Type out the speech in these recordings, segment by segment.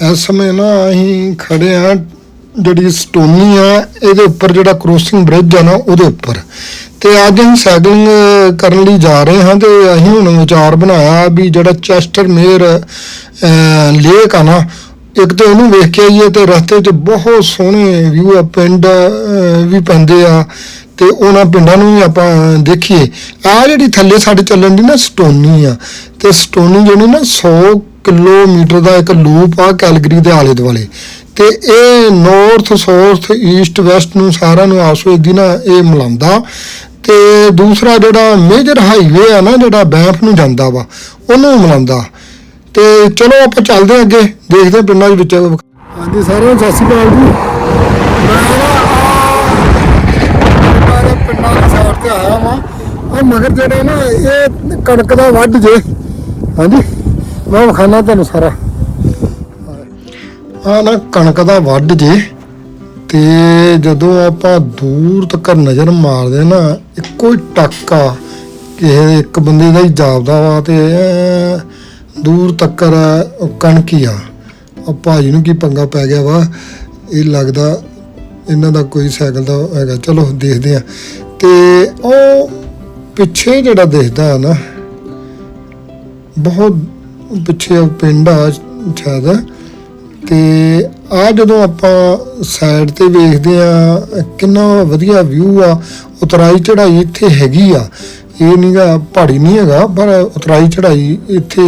ਇਸ ਸਮੇਂ ਨਾ ਅਸੀਂ ਖੜੇ ਆ, ਜਿਹੜੀ ਸਟੋਨੀ ਆ, ਇਹਦੇ ਉੱਪਰ ਜਿਹੜਾ ਕ੍ਰੋਸਿੰਗ ਬ੍ਰਿਜ ਆ ਨਾ, ਉਹਦੇ ਉੱਪਰ। ਤੇ ਅੱਜ ਅਸੀਂ ਸਾਈਕਲਿੰਗ ਕਰਨ ਲਈ ਜਾ ਰਹੇ ਹਾਂ ਤੇ ਅਸੀਂ ਹੁਣ ਵਿਚਾਰ ਬਣਾਇਆ ਵੀ ਜਿਹੜਾ ਚੈਸਟਰ ਮੇਅਰ ਲੇਕ ਆ ਨਾ ਇੱਕ ਤਾਂ ਉਹਨੂੰ ਵੇਖ ਕੇ ਆਈਏ ਤੇ ਰਸਤੇ 'ਚ ਬਹੁਤ ਸੋਹਣੇ ਵਿਊ ਆ, ਪਿੰਡ ਵੀ ਪੈਂਦੇ ਆ ਤੇ ਉਹਨਾਂ ਪਿੰਡਾਂ ਨੂੰ ਵੀ ਆਪਾਂ ਦੇਖੀਏ। ਆ ਜਿਹੜੀ ਥੱਲੇ ਸਾਡੇ ਚੱਲਣ ਦੀ ਨਾ ਸਟੋਨੀ ਆ, ਤੇ ਸਟੋਨੀ ਜਿਹੜੀ ਨਾ 100 ਕਿਲੋਮੀਟਰ ਦਾ ਇੱਕ ਲੂਪ ਆ ਕੈਲਗਰੀ ਦੇ ਆਲੇ ਦੁਆਲੇ। ਤੇ ਇਹ ਨਾਰਥ ਸਾਊਥ ਈਸਟ ਵੈਸਟ ਨੂੰ ਸਾਰਿਆਂ ਨੂੰ ਆਪਸ ਵਿੱਚ ਦੀ ਨਾ ਇਹ ਮਿਲਾਉਂਦਾ। ਤੇ ਦੂਸਰਾ ਜਿਹੜਾ ਮੇਜਰ ਹਾਈਵੇ ਆ ਨਾ, ਜਿਹੜਾ ਬੈਂਫ ਨੂੰ ਜਾਂਦਾ ਵਾ, ਉਹਨੂੰ ਮਿਲਾਉਂਦਾ। ਤੇ ਚਲੋ ਆਪਾਂ ਚੱਲਦੇ ਹਾਂ ਅੱਗੇ ਦੇਖਦੇ ਹਾਂ ਪਿੰਡਾਂ ਦੇ ਵਿੱਚ। ਹਾਂਜੀ ਸਾਰਿਆਂ ਨੂੰ ਸਤਿ ਸ਼੍ਰੀ ਅਕਾਲ ਜੀ। ਮੈਂ ਨਾ ਪਿੰਡਾਂ ਦੇ ਸਾਈਡ ਤੇ ਆਇਆ ਵਾਂ। ਆ ਮਗਰ ਜਿਹੜਾ ਨਾ ਇਹ ਕਣਕ ਦਾ ਵੱਢ ਜੇ। ਹਾਂਜੀ ਮੈਂ ਵਿਖਾਣਾ ਤੁਹਾਨੂੰ ਸਾਰਾ। ਆ ਨਾ ਕਣਕ ਦਾ ਵੱਢ ਜੇ ਤੇ ਜਦੋਂ ਆਪਾਂ ਦੂਰ ਤੱਕ ਨਜ਼ਰ ਮਾਰਦੇ ਨਾ ਇੱਕੋ ਹੀ ਟੱਕਾ ਕਿਸੇ ਇੱਕ ਬੰਦੇ ਦਾ ਹੀ ਜਾਪਦਾ ਵਾ ਤੇ ਦੂਰ ਤੱਕ ਕਣਕ ਹੀ ਆ। ਆ ਭਾਜੀ ਨੂੰ ਕੀ ਪੰਗਾ ਪੈ ਗਿਆ ਵਾ? ਇਹ ਲੱਗਦਾ ਇਹਨਾਂ ਦਾ ਕੋਈ ਸਾਈਕਲ ਦਾ ਹੈਗਾ। ਚਲੋ ਦੇਖਦੇ ਆ ਤੇ ਉਹ ਪਿੱਛੇ ਜਿਹੜਾ ਦਿਖਦਾ ਆ ਨਾ, ਬਹੁਤ ਪਿੱਛੇ ਉਹ ਪਿੰਡ ਆ ਸ਼ਾਇਦ। ਤੇ ਆ ਜਦੋਂ ਆਪਾਂ ਸਾਈਡ ਤੇ ਵੇਖਦੇ ਆ ਕਿੰਨਾ ਵਧੀਆ ਵਿਊ ਆ। ਉਤਰਾਈ ਚੜਾਈ ਇੱਥੇ ਹੈਗੀ ਆ। ਇਹ ਨਹੀਂਗਾ ਪਹਾੜੀ ਨਹੀਂ ਹੈਗਾ, ਪਰ ਉਤਰਾਈ ਚੜਾਈ ਇੱਥੇ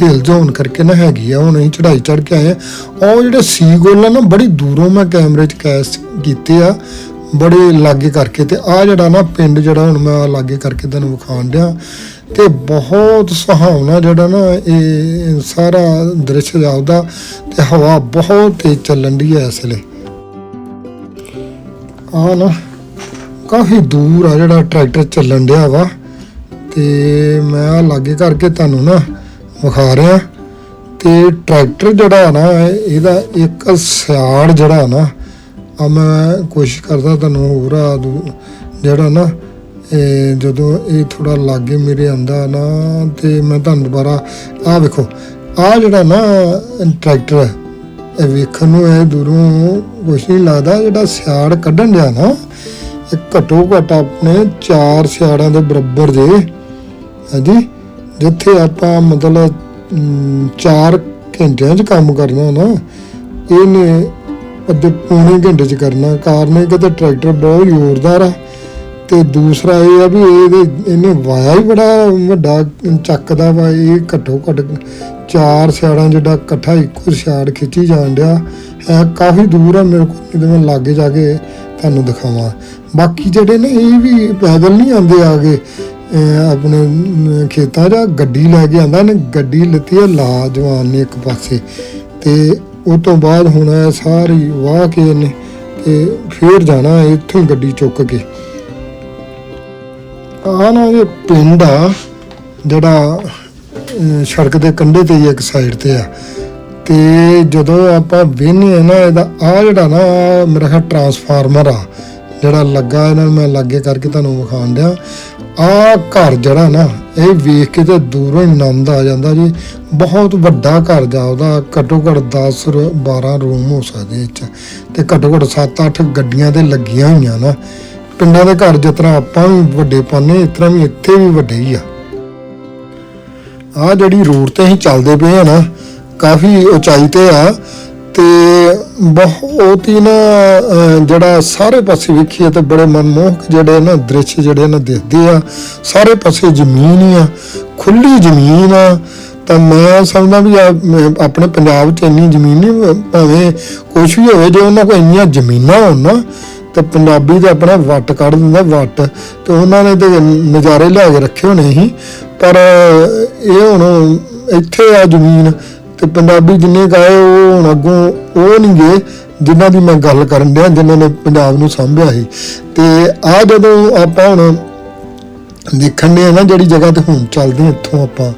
ਹਿਲ ਜ਼ੋਨ ਕਰਕੇ ਨਾ ਹੈਗੀ ਆ, ਹੁਣ ਅਸੀਂ ਚੜਾਈ ਚੜ ਕੇ ਆਏ ਆ। ਉਹ ਜਿਹੜੇ ਸੀ ਗੋਲ ਆ ਨਾ, ਬੜੀ ਦੂਰੋਂ ਮੈਂ ਕੈਮਰੇ 'ਚ ਕੈਸ਼ ਕੀਤੇ ਆ, ਬੜੇ ਲਾਗੇ ਕਰਕੇ ਤੇ ਆ ਜਿਹੜਾ ਨਾ ਪਿੰਡ ਜਿਹੜਾ ਹੁਣ ਮੈਂ ਲਾਗੇ ਕਰਕੇ ਤੁਹਾਨੂੰ ਵਿਖਾਉਣ ਦਿਆਂ ਤੇ ਬਹੁਤ ਸੁਹਾਵਣਾ ਜਿਹੜਾ ਨਾ ਇਹ ਸਾਰਾ ਦ੍ਰਿਸ਼ ਜਾਉਦਾ ਤੇ ਹਵਾ ਬਹੁਤ ਤੇਜ਼ ਚੱਲਣ ਦੀ ਹੈ ਇਸ ਵੇਲੇ। ਆ ਨਾ ਕਾਫੀ ਦੂਰ ਆ ਜਿਹੜਾ ਟਰੈਕਟਰ ਚੱਲਣ ਡਿਆ ਵਾ। ਤੇ ਮੈਂ ਆ ਲਾਗੇ ਕਰਕੇ ਤੁਹਾਨੂੰ ਨਾ ਵਿਖਾ ਰਿਹਾ। ਤੇ ਟਰੈਕਟਰ ਜਿਹੜਾ ਨਾ, ਇਹਦਾ ਇੱਕ ਸਿਆੜ ਜਿਹੜਾ ਨਾ, ਆ ਮੈਂ ਕੋਸ਼ਿਸ਼ ਕਰਦਾ ਤੁਹਾਨੂੰ ਹੋਰ ਆ ਜਿਹੜਾ ਨਾ, ਇਹ ਜਦੋਂ ਇਹ ਥੋੜਾ ਲਾਗੇ ਮੇਰੇ ਆਂਦਾ ਨਾ, ਤੇ ਮੈਂ ਤੁਹਾਨੂੰ ਦੁਬਾਰਾ, ਆ ਵੇਖੋ, ਆ ਜਿਹੜਾ ਨਾ ਟਰੈਕਟਰ ਇਹ ਵੇਖਣ ਨੂੰ ਇਹ ਦੂਰੋਂ ਕੁਛ ਨਹੀਂ ਲੱਗਦਾ, ਜਿਹੜਾ ਸਿਆੜ ਕੱਢਣ ਡਿਆ ਨਾ। ਘੱਟੋ ਘੱਟ ਆਪਣੇ ਚਾਰ ਸਿਆੜਾਂ ਦੇ ਬਰਾਬਰ ਦੇ ਹਾਂਜੀ? ਜਿੱਥੇ ਆਪਾਂ ਮਤਲਬ 4 ਘੰਟਿਆਂ 'ਚ ਕੰਮ ਕਰਨਾ ਨਾ, ਇਹਨੇ ਅੱਧੇ ਪੌਣੇ ਘੰਟੇ 'ਚ ਕਰਨਾ। ਕਾਰਨ ਇਹ ਕਿ ਟਰੈਕਟਰ ਬਹੁਤ ਜ਼ੋਰਦਾਰ ਆ। ਤੇ ਦੂਸਰਾ ਇਹ ਆ ਵੀ ਇਹਦੇ, ਇਹਨੇ ਵਾਇਆ ਹੀ ਬੜਾ ਵੱਡਾ ਚੱਕਦਾ ਵਾ। ਇਹ ਘੱਟੋ ਘੱਟ ਚਾਰ ਸਿਆੜਾਂ ਜਿਹੜਾ ਇਕੱਠਾ ਇੱਕੋ ਸਿਆੜ ਖਿੱਚੀ ਜਾਣ ਡਿਆ। ਹੈ ਕਾਫੀ ਦੂਰ ਆ, ਮੇਰੇ ਕੋਲ ਤੇ ਮੈਂ ਲਾਗੇ ਜਾ ਕੇ ਤੁਹਾਨੂੰ ਦਿਖਾਵਾਂ। ਬਾਕੀ ਜਿਹੜੇ ਨੇ, ਇਹ ਵੀ ਪੈਦਲ ਨਹੀਂ ਆਉਂਦੇ ਆਗੇ। ਅਹ ਆਪਣੇ ਖੇਤਾਂ 'ਚ ਗੱਡੀ ਲੈ ਕੇ ਆਂਦਾ ਨੇ, ਗੱਡੀ ਲੱਤੀ ਆ ਲਾ ਜਵਾਨ ਨੇ ਇੱਕ ਪਾਸੇ। ਤੇ ਉਹ ਤੋਂ ਬਾਅਦ ਹੁਣ ਇਹ ਸਾਰੀ ਵਾਹ ਕੇ ਇਹਨੇ, ਤੇ ਫੇਰ ਜਾਣਾ ਇੱਥੋਂ ਗੱਡੀ ਚੁੱਕ ਕੇ। ਆ ਨਾ ਇਹ ਪਿੰਡ ਆ, ਜਿਹੜਾ ਸੜਕ ਦੇ ਕੰਢੇ ਤੇ ਇੱਕ ਸਾਈਡ ਤੇ ਆ। ਤੇ ਜਦੋਂ ਆਪਾਂ ਵੇਖਨੇ ਆ ਨਾ, ਇਹਦਾ ਆ ਜਿਹੜਾ ਨਾ ਮੇਰਾ ਖਿਆਲ ਟਰਾਂਸਫਾਰਮਰ ਆ। ਜਿਹੜਾ ਲੱਗਾ ਇਹਨਾਂ ਨੂੰ, ਮੈਂ ਲੱਗੇ ਕਰਕੇ ਤੁਹਾਨੂੰ ਵਿਖਾਣ ਦਿਆਂ। ਆ ਘਰ ਜਿਹੜਾ ਨਾ, ਇਹ ਵੇਖ ਕੇ ਤੇ ਦੂਰੋਂ ਆਨੰਦ ਆ ਜਾਂਦਾ ਜੀ। ਬਹੁਤ ਵੱਡਾ ਘਰ ਜਾਉਦਾ ਘੱਟੋ ਘੱਟ 10 ਰ- 12 ਰੂਮ ਹੋ ਸਕਦੇ ਇਹ 'ਚ। ਤੇ ਘੱਟੋ ਘੱਟ 7-8 ਗੱਡੀਆਂ ਤੇ ਲੱਗੀਆਂ ਹੋਈਆਂ ਨਾ। ਪਿੰਡਾਂ ਦੇ ਘਰ ਜਿਸ ਤਰ੍ਹਾਂ ਆਪਾਂ ਵੀ ਵੱਡੇ ਪਾਨੇ ਇਸ ਤਰ੍ਹਾਂ ਵੀ ਇੱਥੇ ਵੀ ਵੱਡੇ ਹੀ ਆ। ਆ ਜਿਹੜੀ ਰੋਡ ਤੇ ਅਸੀਂ ਚੱਲਦੇ ਪਏ ਆ ਨਾ, ਕਾਫੀ ਉਚਾਈ ਤੇ ਆ। ਤੇ ਬਹੁਤ ਹੀ ਨਾ ਜਿਹੜਾ ਸਾਰੇ ਪਾਸੇ ਵੇਖੀਏ ਤੇ ਬੜੇ ਮਨਮੋਹਕ ਜਿਹੜੇ ਨਾ ਦ੍ਰਿਸ਼ ਜਿਹੜੇ ਨਾ ਦਿਖਦੇ ਆ। ਸਾਰੇ ਪਾਸੇ ਜ਼ਮੀਨ ਹੀ ਆ ਖੁੱਲੀ ਜ਼ਮੀਨ ਆ। ਤਾਂ ਮੈਂ ਸਮਝਦਾ ਵੀ ਆਪਣੇ ਪੰਜਾਬ 'ਚ ਇੰਨੀ ਜ਼ਮੀਨ ਨਹੀਂ ਭਾਵੇਂ ਕੁਛ ਵੀ ਹੋਵੇ, ਜੇ ਉਹਨਾਂ ਕੋਲ ਇੰਨੀਆਂ ਜ਼ਮੀਨਾਂ ਹੋਣ ਨਾ, ਤੇ ਪੰਜਾਬੀ ਤੇ ਆਪਣਾ ਵੱਟ ਕੱਢ ਦਿੰਦਾ, ਵੱਟ। ਤੇ ਉਹਨਾਂ ਨੇ ਤੇ ਨਜ਼ਾਰੇ ਲਿਆ ਕੇ ਰੱਖੇ ਹੋਣੇ ਸੀ। ਪਰ ਇਹ ਹੁਣ ਇੱਥੇ ਆ ਜ਼ਮੀਨ ਤੇ ਪੰਜਾਬੀ ਜਿੰਨੇ ਗਾਏ ਉਹ ਹੁਣ ਅੱਗੋਂ ਉਹ ਨਹੀਂ ਗਏ ਜਿਨ੍ਹਾਂ ਦੀ ਮੈਂ ਗੱਲ ਕਰਨ ਡਿਆ, ਜਿਨ੍ਹਾਂ ਨੇ ਪੰਜਾਬ ਨੂੰ ਸਾਂਭਿਆ ਸੀ। ਤੇ ਆ ਜਦੋਂ ਆਪਾਂ ਹੁਣ ਦੇਖਣ ਦੇ ਨਾ ਜਿਹੜੀ ਜਗ੍ਹਾ ਤੇ ਹੁਣ ਚੱਲਦੇ ਇੱਥੋਂ ਆਪਾਂ,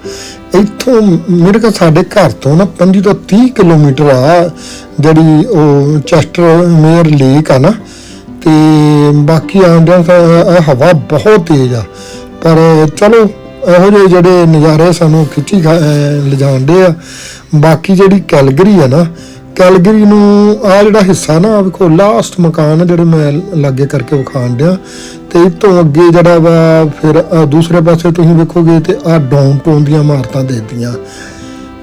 ਇੱਥੋਂ ਮੇਰੇ ਕੋਲ ਸਾਡੇ ਘਰ ਤੋਂ ਨਾ 25 ਤੋਂ 30 ਕਿਲੋਮੀਟਰ ਆ ਜਿਹੜੀ ਉਹ ਚੈਸਟਰ ਮੇਅਰ ਲੇਕ ਆ ਨਾ, ਤੇ ਬਾਕੀ ਆਉਂਦਿਆਂ ਤਾਂ ਹਵਾ ਬਹੁਤ ਤੇਜ਼ ਆ। ਪਰ ਚਲੋ ਇਹੋ ਜਿਹੇ ਜਿਹੜੇ ਨਜ਼ਾਰੇ ਸਾਨੂੰ ਖਿੱਚੀ ਖਾ- ਅਹ ਲਿਜਾਣਦੇ ਆ। ਬਾਕੀ ਜਿਹੜੀ ਕੈਲਗਰੀ ਆ ਨਾ ਕੈਲਗਰੀ ਨੂੰ ਆ ਜਿਹੜਾ ਹਿੱਸਾ ਨਾ ਆਹ ਵੇਖੋ ਲਾਸਟ ਮਕਾਨ ਆ ਜਿਹੜੇ ਮੈਂ ਲਾਗੇ ਕਰਕੇ ਵਿਖਾਣ ਡਿਆ। ਤੇ ਇਹ ਤੋਂ ਅੱਗੇ ਜਿਹੜਾ ਵਾ ਫਿਰ ਦੂਸਰੇ ਪਾਸੇ ਤੁਸੀਂ ਵੇਖੋਗੇ ਤੇ ਆ ਡਾਊਨਟਾਊਨ ਦੀਆਂ ਇਮਾਰਤਾਂ ਦੇਤੀਆਂ।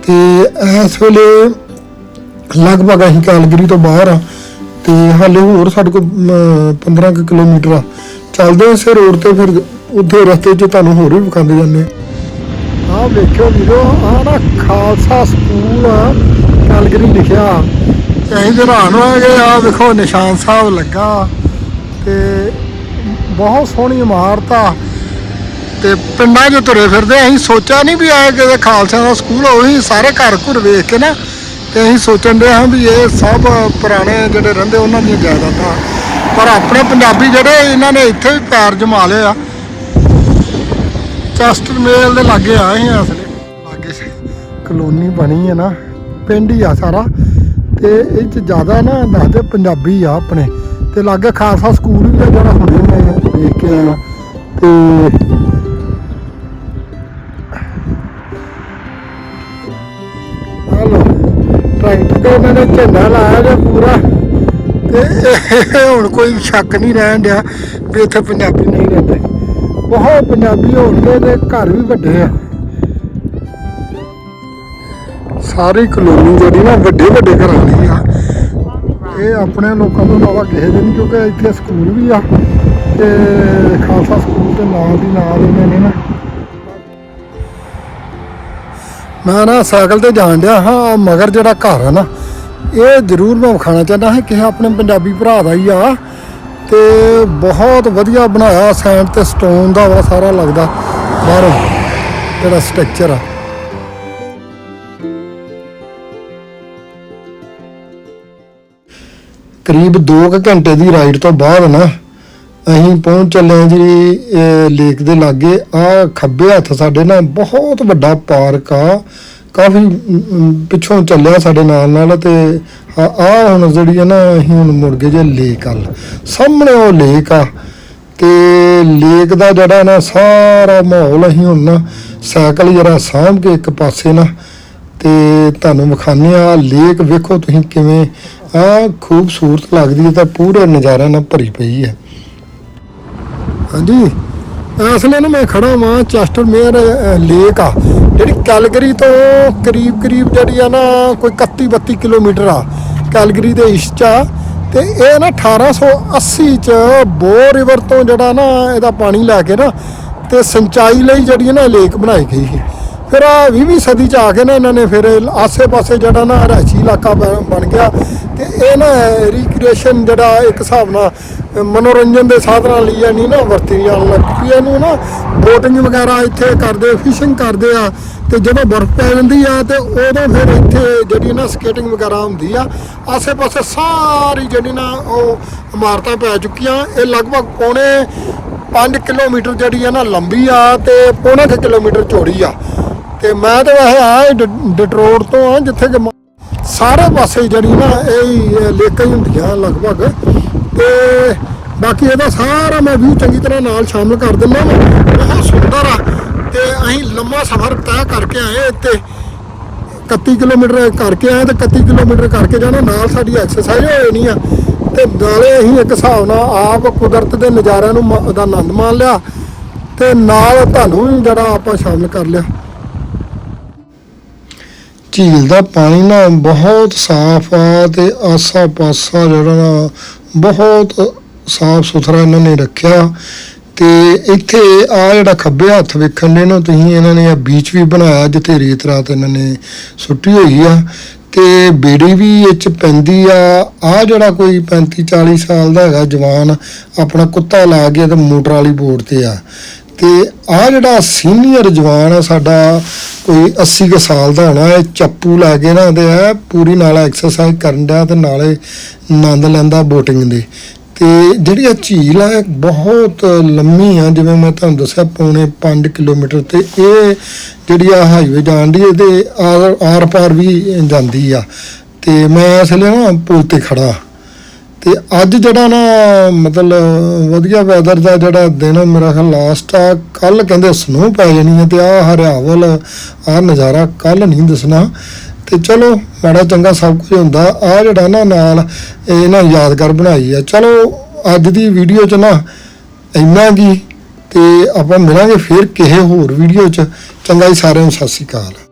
ਤੇ ਇਸ ਵੇਲੇ ਲਗਭਗ ਅਸੀਂ ਕੈਲਗਰੀ ਤੋਂ ਬਾਹਰ ਆ ਤੇ ਹਾਲੇ ਹੋਰ ਸਾਡੇ ਕੋਲ ਅਮ, 15 ਕੁ ਕਿਲੋਮੀਟਰ ਆ। ਚੱਲਦੇ ਹਾਂ ਇਸੇ ਰੋਡ ਤੇ ਫਿਰ ਉੱਥੇ ਰਸਤੇ 'ਚ ਤੁਹਾਨੂੰ ਹੋਰ ਵੀ ਵਿਖਾਉਂਦੇ ਜਾਂਦੇ ਆ ਆਹ ਵੇਖਿਓ ਵੀਰੋ, ਆਹ ਨਾ ਖਾਲਸਾ ਸਕੂਲ ਆ, ਕੈਲਗਰੀ ਲਿਖਿਆ। ਤੇ ਅਸੀਂ ਹੈਰਾਨ ਹੋਏ ਆ ਵੇਖੋ ਨਿਸ਼ਾਨ ਸਾਹਿਬ ਲੱਗਾ। ਤੇ ਬਹੁਤ ਸੋਹਣੀ ਇਮਾਰਤ ਆ। ਤੇ ਪਿੰਡਾਂ 'ਚ ਤੁਰੇ ਫਿਰਦੇ ਅਸੀਂ ਸੋਚਿਆ ਨਹੀਂ ਵੀ ਆਏ ਕਿਤੇ ਖਾਲਸਾ ਦਾ ਸਕੂਲ ਉਹੀ ਸਾਰੇ ਘਰ ਘੁਰ ਵੇਖ ਕੇ ਨਾ। ਤੇ ਅਸੀਂ ਸੋਚਣ ਦੇ ਹਾਂ ਵੀ ਇਹ ਸਭ ਪੁਰਾਣੇ ਜਿਹੜੇ ਰਹਿੰਦੇ, ਉਹਨਾਂ ਦੀਆਂ ਜਾਇਦਾਦਾਂ। ਪਰ ਆਪਣੇ ਪੰਜਾਬੀ ਜਿਹੜੇ ਇਹਨਾਂ ਨੇ ਇੱਥੇ ਵੀ ਪੈਰ ਜਮਾ ਲਏ ਆ। ਚੈਸਟਰ ਮੇਲ ਦੇ ਲਾਗੇ ਆਏ ਹਾਂ ਅਸਲੇ। ਲਾਗੇ ਕਲੋਨੀ ਬਣੀ ਹੈ ਨਾ, ਪਿੰਡ ਹੀ ਆ ਸਾਰਾ। ਤੇ ਇਹ ਚ ਜ਼ਿਆਦਾ ਨਾ ਦੱਸਦੇ ਪੰਜਾਬੀ ਆ ਆਪਣੇ। ਤੇ ਲਾਗੇ ਖਾਲਸਾ ਸਕੂਲ ਵੀ ਆ ਜਿਹੜਾ ਹੁਣੇ ਮੈਂ ਦੇਖ ਕੇ ਆਇਆ। ਤੇ ਹਲੋ, ਟਰੈਕਟਰ ਤੇ ਇਹਨਾਂ ਨੇ ਝੰਡਾ ਲਾਇਆ ਜੇ ਪੂਰਾ? ਤੇ ਇਹ ਹੁਣ ਕੋਈ ਸ਼ੱਕ ਨਹੀਂ ਰਹਿਣ ਡਿਆ ਵੀ ਇੱਥੇ ਪੰਜਾਬੀ ਨਹੀਂ ਰਹਿੰਦੇ। ਬਹੁਤ ਪੰਜਾਬੀ ਹੋਣਗੇ ਤੇ ਘਰ ਵੀ ਵੱਡੇ ਆ। ਸਾਰੀ ਕਲੋਨੀ ਜਿਹੜੀ ਨਾ ਵੱਡੇ ਵੱਡੇ ਘਰਾਂ ਦੀ ਆ। ਇਹ ਆਪਣੇ ਲੋਕਾਂ ਤੋਂ ਇਲਾਵਾ ਕਿਸੇ ਦੇ ਨਹੀਂ ਕਿਉਂਕਿ ਇੱਥੇ ਸਕੂਲ ਵੀ ਆ ਤੇ ਖਾਲਸਾ ਸਕੂਲ ਦੇ ਨਾਲ ਦੀ ਨਾਲ ਇਹਨਾਂ ਨੇ ਨਾ। ਮੈਂ ਨਾ ਸਾਈਕਲ ਤੇ ਜਾਣ ਡਿਆ ਹਾਂ ਮਗਰ ਜਿਹੜਾ ਘਰ ਆ ਨਾ, ਇਹ ਜ਼ਰੂਰ ਮੈਂ ਵਿਖਾਣਾ ਚਾਹੁੰਦਾ ਹਾਂ ਕਿਸੇ ਆਪਣੇ ਪੰਜਾਬੀ ਭਰਾ ਦਾ ਹੀ ਆ। ਤੇ ਬਹੁਤ ਵਧੀਆ ਬਣਾਇਆ ਸੈਂਡ ਤੇ ਸਟੋਨ ਦਾ ਵਾ ਸਾਰਾ ਲੱਗਦਾ ਬਾਹਰੋਂ, ਜਿਹੜਾ ਸਟਰਕਚਰ ਆ। ਕਰੀਬ 2 ਘੰਟੇ ਦੀ ਰਾਈਡ ਤੋਂ ਬਾਅਦ ਨਾ ਅਸੀਂ ਪਹੁੰਚ ਚੱਲੇ ਹਾਂ ਜੀ ਲੇਕ ਦੇ ਲਾਗੇ। ਆ ਖੱਬੇ ਹੱਥ ਸਾਡੇ ਨਾ ਬਹੁਤ ਵੱਡਾ ਪਾਰਕ ਆ। ਕਾਫੀ ਪਿੱਛੋਂ ਚੱਲਿਆ ਸਾਡੇ ਨਾਲ ਨਾਲ ਤੇ ਆ ਆਹ ਹੁਣ ਜਿਹੜੀ ਹੈ ਨਾ, ਅਸੀਂ ਹੁਣ ਮੁੜ ਗਏ ਜੇ ਲੇਕ ਵੱਲ। ਸਾਹਮਣੇ ਉਹ ਲੇਕ ਆ ਤੇ ਲੇਕ ਦਾ ਜਿਹੜਾ ਨਾ ਸਾਰਾ ਮਾਹੌਲ ਅਸੀਂ ਹੁਣ ਨਾ ਸਾਈਕਲ ਜਰਾ ਸਾਂਭ ਕੇ ਇੱਕ ਪਾਸੇ ਨਾ ਤੇ ਤੁਹਾਨੂੰ ਵਿਖਾਉਂਦੇ ਆ ਲੇਕ ਵੇਖੋ ਤੁਸੀਂ ਕਿਵੇਂ ਆ ਖੂਬਸੂਰਤ ਲੱਗਦੀ ਹੈ, ਤਾਂ ਪੂਰੇ ਨਜ਼ਾਰਿਆਂ ਨਾਲ ਭਰੀ ਪਈ ਹੈ। ਹਾਂਜੀ, ਇਸ ਲਈ ਨਾ ਮੈਂ ਖੜਾ ਵਾਂ ਚੈਸਟਰ ਮੇਅਰ ਲੇਕ ਆ। ਜਿਹੜੀ ਕੈਲਗਰੀ ਤੋਂ ਕਰੀਬ ਕਰੀਬ ਜਿਹੜੀ ਆ ਨਾ ਕੋਈ 31 32 ਕਿਲੋਮੀਟਰ ਆ, ਕੈਲਗਰੀ ਦੇ ਇਸ਼ਟ 'ਚ ਆ, ਤੇ ਇਹ ਨਾ 1880 ਚ ਬੋ ਰਿਵਰ ਤੋਂ ਜਿਹੜਾ ਨਾ ਇਹਦਾ ਪਾਣੀ ਲੈ ਕੇ ਨਾ ਤੇ ਸਿੰਚਾਈ ਲਈ ਜਿਹੜੀ ਨਾ ਲੇਕ ਬਣਾਈ ਗਈ ਸੀ। ਫਿਰ ਆ 20ਵੀਂ ਸਦੀ ਚ ਆ ਕੇ ਨਾ ਇਹਨਾਂ ਨੇ ਫਿਰ ਆਸੇ-ਪਾਸੇ ਜਿਹੜਾ ਨਾ ਰਿਹਾਇਸ਼ੀ ਇਲਾਕਾ ਬ- ਬਣ ਗਿਆ ਤੇ ਇਹ ਨਾ ਰੀਕ੍ਰੀਏਸ਼ਨ ਜਿਹੜਾ ਇੱਕ ਹਿਸਾਬ ਨਾਲ ਮਨੋਰੰਜਨ ਦੇ ਸਾਧਨਾਂ ਲਈ ਆ, ਨਹੀਂ ਨਾ ਵਰਤੀ ਜਾਣ ਲੱਗ ਪਈ ਇਹਨੂੰ ਨਾ ਬੋਟਿੰਗ ਵਗੈਰਾ ਇੱਥੇ ਕਰਦੇ ਫਿਸ਼ਿੰਗ ਕਰਦੇ ਆ, ਤੇ ਜਦੋਂ ਬਰਫ਼ ਪੈ ਜਾਂਦੀ ਆ, ਤੇ ਉਦੋਂ ਫਿਰ ਇੱਥੇ ਜਿਹੜੀ ਨਾ ਸਕੇਟਿੰਗ ਵਗੈਰਾ ਹੁੰਦੀ ਆ, ਆਸੇ-ਪਾਸੇ ਸਾਰੀ ਜਿਹੜੀ ਨਾ ਉਹ ਇਮਾਰਤਾਂ ਪੈ ਚੁੱਕੀਆਂ। ਇਹ ਲਗਭਗ ਪੌਣੇ 5 ਕਿਲੋਮੀਟਰ ਜਿਹੜੀ ਆ ਨਾ ਲੰਬੀ ਆ, ਤੇ ਪੌਣਾ ਕੁ ਕਿਲੋਮੀਟਰ ਚੌੜੀ ਆ। ਤੇ ਮੈਂ ਤਾਂ ਵੈਸੇ ਆ ਡਟਰੋਡ ਤੋਂ ਆ ਜਿੱਥੇ ਕਿ ਸਾਰੇ ਪਾਸੇ ਜਿਹੜੀ ਨਾ ਇਹ ਲੇਕਾਂ ਹੀ ਹੁੰਦੀਆਂ ਲਗਭਗ। ਤੇ ਬਾਕੀ ਇਹਦਾ ਸਾਰਾ ਮੈਂ ਵੀ ਚੰਗੀ ਤਰ੍ਹਾਂ ਨਾਲ ਸ਼ਾਮਲ ਕਰ ਦਿੰਦਾ ਵਾਂ। ਬਹੁਤ ਸੁੰਦਰ ਆ। ਤੇ ਅਸੀਂ ਲੰਮਾ ਸਫ਼ਰ ਤੈਅ ਕਰਕੇ ਆਏ ਇੱਥੇ। 31 ਕਿਲੋਮੀਟਰ ਕਰਕੇ ਆਏ ਤੇ 31 ਕਿਲੋਮੀਟਰ ਕਰਕੇ ਜਾਣਾ। ਨਾਲ ਸਾਡੀ ਐਕਸਰਸਾਈਜ਼ ਹੋ ਜਾਣੀ ਆ। ਤੇ ਨਾਲੇ ਅਸੀਂ ਇੱਕ ਹਿਸਾਬ ਨਾਲ ਆਪ ਕੁਦਰਤ ਦੇ ਨਜ਼ਾਰਿਆਂ ਨੂੰ ਦਾ ਆਨੰਦ ਮਾਣ ਲਿਆ। ਤੇ ਨਾਲ ਤੁਹਾਨੂੰ ਵੀ ਜਿਹੜਾ ਆਪਾਂ ਸ਼ਾਮਲ ਕਰ ਲਿਆ। ਝੀਲ ਦਾ ਪਾਣੀ ਨਾ ਬਹੁਤ ਸਾਫ਼ ਆ ਤੇ ਆਸਾ ਪਾਸਾ ਜਿਹੜਾ ਨਾ ਬਹੁਤ ਸਾਫ਼ ਸੁਥਰਾ ਇਹਨਾਂ ਨੇ ਰੱਖਿਆ ਤੇ ਇੱਥੇ ਆ ਜਿਹੜਾ ਖੱਬੇ ਹੱਥ ਵੇਖਣ ਦੇ ਨਾ ਤੁਸੀਂ ਇਹਨਾਂ ਨੇ ਆ ਬੀਚ ਵੀ ਬਣਾਇਆ ਜਿੱਥੇ ਰੇਤ ਰਾਤ ਇਹਨਾਂ ਨੇ ਸੁੱਟੀ ਹੋਈ ਆ ਤੇ ਬੇੜੀ ਵੀ ਇਹ ਚ ਪੈਂਦੀ ਆ। ਆ ਜਿਹੜਾ ਕੋਈ 35 40 ਸਾਲ ਦਾ ਹੈਗਾ ਜਵਾਨ ਆਪਣਾ ਕੁੱਤਾ ਲਾ ਗਿਆ ਤੇ ਮੋਟਰ ਵਾਲੀ ਬੋਰਡ ਤੇ ਆ। ਤੇ ਆ ਜਿਹੜਾ ਸੀਨੀਅਰ ਜਵਾਨ ਆ, ਸਾਡਾ ਕੋਈ 80 ਕੁ ਸਾਲ ਦਾ ਹੋਣਾ, ਇਹ ਚੱਪੂ ਲੈ ਕੇ ਨਾ ਦੇ ਇਹ ਪੂਰੀ ਨਾਲ ਐਕਸਰਸਾਈਜ਼ ਕਰਨ ਦਾ ਤੇ ਨਾਲੇ ਆਨੰਦ ਲੈਂਦਾ ਬੋਟਿੰਗ ਦੇ। ਤੇ ਜਿਹੜੀ ਆ ਝੀਲ ਆ, ਇਹ ਬਹੁਤ ਲੰਮੀ ਆ, ਜਿਵੇਂ ਮੈਂ ਤੁਹਾਨੂੰ ਦੱਸਿਆ ਪੌਣੇ 5 ਕਿਲੋਮੀਟਰ ਤੇ ਇਹ ਜਿਹੜੀ ਆ ਹਾਈਵੇ ਜਾਂਦੀ ਹੈ ਆਰ ਆਰ ਪਾਰ ਵੀ ਜਾਂਦੀ ਆ। ਤੇ ਮੈਂ ਇਸ ਲਈ ਨਾ ਪੁਲ ਤੇ ਖੜਾ ਤੇ ਅੱਜ ਜਿਹੜਾ ਨਾ, ਮਤਲਬ, ਵਧੀਆ ਵੈਦਰ ਦਾ ਜਿਹੜਾ ਦਿਨ ਮੇਰਾ ਖਿਆਲ ਲਾਸਟ ਆ ਕੱਲ ਕਹਿੰਦੇ ਸਨੋ ਪੈ ਜਾਣੀ ਹੈ ਤੇ ਆ ਹਰਿਆਵਲ ਆ ਨਜ਼ਾਰਾ ਕੱਲ ਨਹੀਂ ਦਿਸਣਾ। ਤੇ ਚਲੋ, ਮਾੜਾ ਚੰਗਾ ਸਭ ਕੁਝ ਹੁੰਦਾ। ਆ ਜਿਹੜਾ ਨਾ ਨਾਲ, ਇਹ ਨਾ ਯਾਦਗਾਰ ਬਣਾਈ ਆ। ਚਲੋ, ਅੱਜ ਦੀ ਵੀਡੀਓ ਚ ਨਾ ਇੰਨਾ ਕੀ, ਤੇ ਆਪਾਂ ਮਿਲਾਂਗੇ ਫਿਰ ਕਿਸੇ ਹੋਰ ਵੀਡੀਓ ਚ। ਚੰਗਾ ਜੀ, ਸਾਰਿਆਂ ਨੂੰ ਸਤਿ ਸ਼੍ਰੀ ਅਕਾਲ।